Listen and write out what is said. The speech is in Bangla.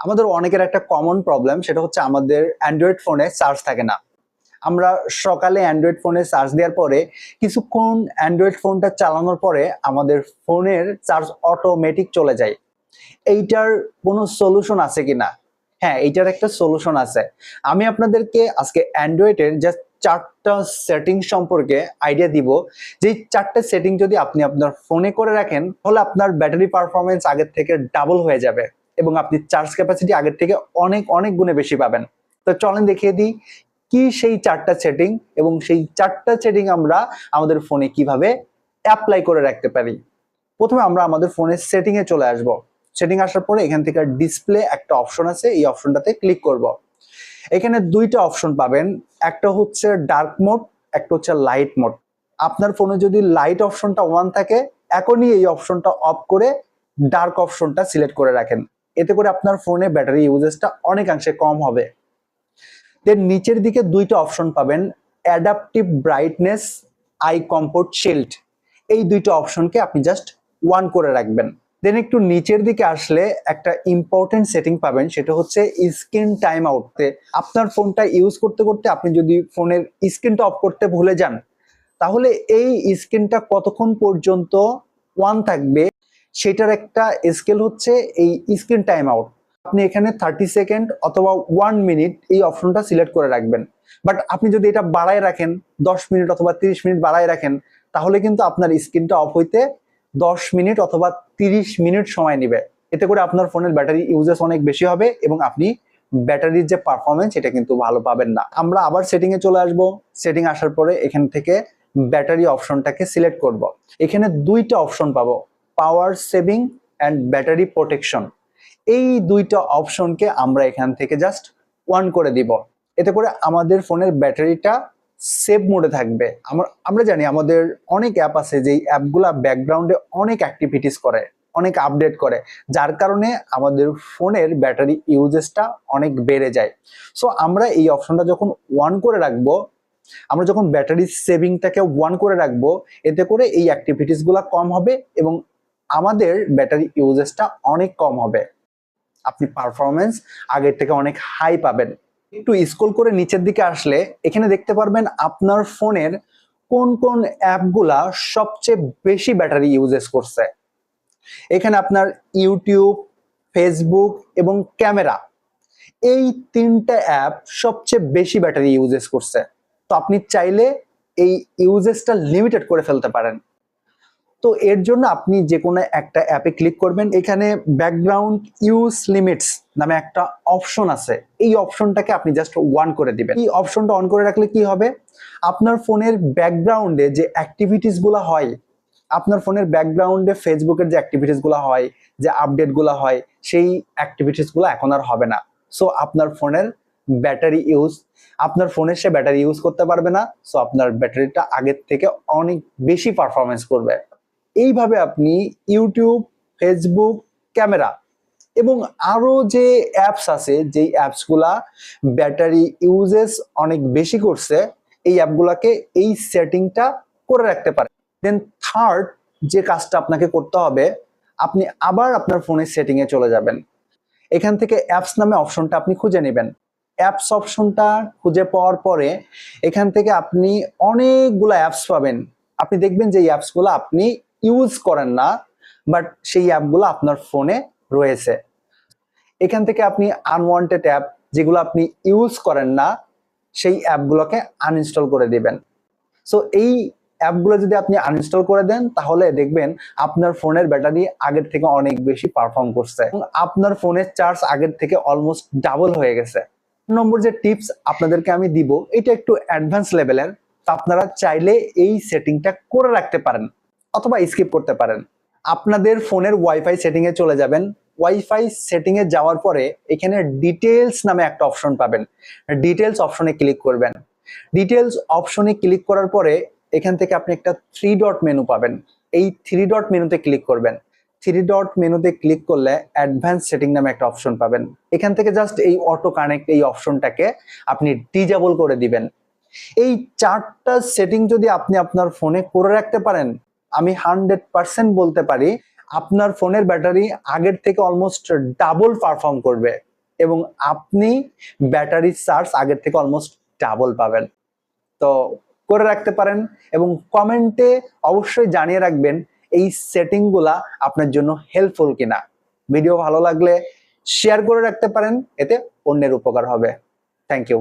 আমাদের অনেকের একটা কমন প্রবলেম সেটা হচ্ছে আমাদের অ্যান্ড্রয়েড ফোনে চার্জ থাকে না। আমরা সকালে অ্যান্ড্রয়েড ফোনে চার্জ দেওয়ার পরে, কিছুক্ষণ অ্যান্ড্রয়েড ফোনটা চালানোর পরে আমাদের ফোনের চার্জ অটোমেটিক চলে যায়। এইটার কোনো সলিউশন আছে কি না হ্যাঁ এইটার একটা সলিউশন আছে। আমি আপনাদেরকে আজকে অ্যান্ড্রয়েডের জাস্ট চারটা সেটিং সম্পর্কে আইডিয়া দিব। যে চারটে সেটিং যদি আপনি আপনার ফোনে করে রাখেন, তাহলে আপনার ব্যাটারি পারফরমেন্স আগের থেকে ডাবল হয়ে যাবে। এবং আপনি চার্জ ক্যাপাসিটি আগের থেকে অনেক অনেক গুণে বেশি পাবেন। তো চলেন দেখিয়ে দিই কি সেই চারটা সেটিং এবং সেই চারটা সেটিং আমরা আমাদের ফোনে কীভাবে অ্যাপ্লাই করে রাখতে পারি। প্রথমে আমরা আমাদের ফোনের সেটিং এ চলে আসব। সেটিং আসার পরে এখান থেকে ডিসপ্লে একটা অপশন আছে, এই অপশনটাতে ক্লিক করব। এখানে দুইটা অপশন পাবেন, একটা হচ্ছে ডার্ক মোড একটা হচ্ছে লাইট মোড আপনার ফোনে যদি লাইট অপশনটা ওয়ান থাকে, এখনই এই অপশনটা অফ করে ডার্ক অপশনটা সিলেক্ট করে রাখেন। এতে করে আপনার ফোনে ব্যাটারি ইউজেসটা অনেকাংশে কম হবে। দেন নিচের দিকে দুইটা অপশন পাবেন adaptive brightness eye comfort shield এই দুইটা অপশনকে আপনি জাস্ট ওয়ান করে রাখবেন। দেন একটু নিচের দিকে আসলে একটা ইম্পর্টেন্ট সেটিং পাবেন, সেটা হচ্ছে স্ক্রিন টাইম আউটতে আপনার ফোনটা ইউজ করতে করতে আপনি যদি ফোনের স্ক্রিনটা অফ করতে ভুলে যান, তাহলে এই স্ক্রিনটা কতক্ষণ পর্যন্ত ওয়ান থাকবে সেটার একটা স্কেল হচ্ছে এই স্ক্রিন টাইম আউট আপনি এখানে থার্টি সেকেন্ড অথবা ওয়ান মিনিট এই অপশনটা সিলেক্ট করে রাখবেন। বাট আপনি যদি এটা বাড়ায় রাখেন, দশ মিনিট অথবা তিরিশ মিনিট বাড়ায় রাখেন, তাহলে কিন্তু আপনার স্ক্রিনটা অফ হইতে দশ মিনিট অথবা তিরিশ মিনিট সময় নেবে। এতে করে আপনার ফোনের ব্যাটারি ইউজেস অনেক বেশি হবে এবং আপনি ব্যাটারির যে পারফরমেন্স এটা কিন্তু ভালো পাবেন না। আমরা আবার সেটিংয়ে চলে আসব। সেটিং আসার পরে এখান থেকে ব্যাটারি অপশনটাকে সিলেক্ট করব। এখানে দুইটা অপশন পাবো। Power saving and battery protection এই দুইটা অপশনকে আমরা এখান থেকে জাস্ট ওয়ান করে দিব। এতে করে আমাদের ফোনের ব্যাটারিটা সেভ মোডে থাকবে। আমরা আমরা জানি আমাদের অনেক অ্যাপ আছে যেই অ্যাপগুলা ব্যাকগ্রাউন্ডে অনেক অ্যাক্টিভিটিস করে, অনেক আপডেট করে। যার কারণে আমাদের ফোনের ব্যাটারি ইউজেসটা অনেক বেড়ে যায়। সো আমরা এই অপশনটা যখন ওয়ান করে রাখব, আমরা যখন ব্যাটারি সেভিংটাকে ওয়ান করে রাখব, এতে করে এই অ্যাক্টিভিটিসগুলো কম হবে এবং আমাদের ব্যাটারি ইউজেসটা অনেক কম হবে। আপনি পারফরমেন্স আগের থেকে অনেক হাই পাবেন। একটু স্ক্রল করে নিচের দিকে আসলে এখানে দেখতে পারবেন আপনার ফোনের কোন কোন অ্যাপগুলা সবচেয়ে বেশি ব্যাটারি ইউজেস করছে। এখানে আপনার ইউটিউব ফেসবুক এবং ক্যামেরা এই তিনটা অ্যাপ সবচেয়ে বেশি ব্যাটারি ইউজেস করছে। তো আপনি চাইলে এই ইউজেসটা লিমিটেড করে ফেলতে পারেন। তো এর জন্য আপনি যে কোনো একটা অ্যাপে ক্লিক করবেন। এখানে ব্যাকগ্রাউন্ড ইউজ লিমিটস নামে একটা অপশন আছে। এই অপশনটাকে আপনি জাস্ট ওয়ান করে দিবেন। এই অপশনটা অন করে রাখলে কি হবে? আপনার ফোনের ব্যাকগ্রাউন্ডে যে অ্যাক্টিভিটিসগুলো হয়, আপনার ফোনের ব্যাকগ্রাউন্ডে ফেসবুকের যে অ্যাক্টিভিটিসগুলো হয়, যে আপডেটগুলো হয়, সেই অ্যাক্টিভিটিসগুলো এখন আর হবে না। সো আপনার ফোনের ব্যাটারি ইউজ আপনার ফোনের সে ব্যাটারি ইউজ করতে পারবে না। সো আপনার ব্যাটারিটা আগের থেকে অনেক বেশি পারফরমেন্স করবে। এইভাবে আপনি ইউটিউব, ফেসবুক, ক্যামেরা এবং আরও যে অ্যাপস আছে, যেই অ্যাপসগুলা ব্যাটারি ইউজেস অনেক বেশি করছে, এই অ্যাপগুলাকে এই সেটিংটা করে রাখতে পারে। দেন থার্ড যে কাজটা আপনাকে করতে হবে, আপনি আবার আপনার ফোনের সেটিং এ চলে যাবেন। এখান থেকে অ্যাপস নামে অপশনটা আপনি খুঁজে নেবেন। অ্যাপস অপশনটা খুঁজে পাওয়ার পরে এখান থেকে আপনি অনেকগুলো অ্যাপস পাবেন। আপনি দেখবেন যে এই অ্যাপসগুলো আপনি ইউজ করেন না বাট সেই অ্যাপগুলো আপনার ফোনে রয়েছে। এখান থেকে আপনি আনওয়ান্টেড অ্যাপ যেগুলো আপনি ইউজ করেন না, সেই অ্যাপগুলোকে আনইনস্টল করে দিবেন। সো এই অ্যাপগুলো যদি আপনি আনইনস্টল করে দেন, তাহলে দেখবেন আপনার ফোনের ব্যাটারি আগের থেকে অনেক বেশি পারফর্ম করছে। আপনার ফোনের চার্জ আগের থেকে অলমোস্ট ডাবল হয়ে গেছে। নম্বর যে টিপস আপনাদেরকে আমি দিব, এটা একটু অ্যাডভান্স লেভেলের তা আপনারা চাইলে এই সেটিংটা করে রাখতে পারেন। অথবা স্কিপ করতে পারেন। আপনাদের ফোনের ওয়াইফাই সেটিং এ চলে যাবেন। ওয়াইফাই সেটিং এ যাওয়ার পরে এখানে ডিটেলস নামে একটা অপশন পাবেন। ডিটেলস অপশনে ক্লিক করবেন। ডিটেলস অপশনে ক্লিক করার পরে এখান থেকে আপনি একটা থ্রি ডট মেনু পাবেন। এই থ্রি ডট মেনুতে ক্লিক করবেন। থ্রি ডট মেনুতে ক্লিক করলে অ্যাডভান্স সেটিং নামে একটা অপশন পাবেন। এখান থেকে জাস্ট এই অটো কানেক্ট এই অপশনটাকে আপনি ডিজেবল করে দিবেন। এই চারটা সেটিং যদি আপনি আপনার ফোনে করে রাখতে পারেন আমি হান্ড্রেড পার্সেন্ট বলতে পারি, আপনার ফোনের ব্যাটারি আগের থেকে অলমোস্ট ডাবল পারফর্ম করবে এবং আপনি ব্যাটারি চার্জ আগের থেকে অলমোস্ট ডাবল পাবেন। তো করে রাখতে পারেন এবং কমেন্টে অবশ্যই জানিয়ে রাখবেন এই সেটিংগুলা আপনার জন্য হেল্পফুল কিনা। ভিডিও ভালো লাগলে শেয়ার করে রাখতে পারেন, এতে অন্যের উপকার হবে। Thank you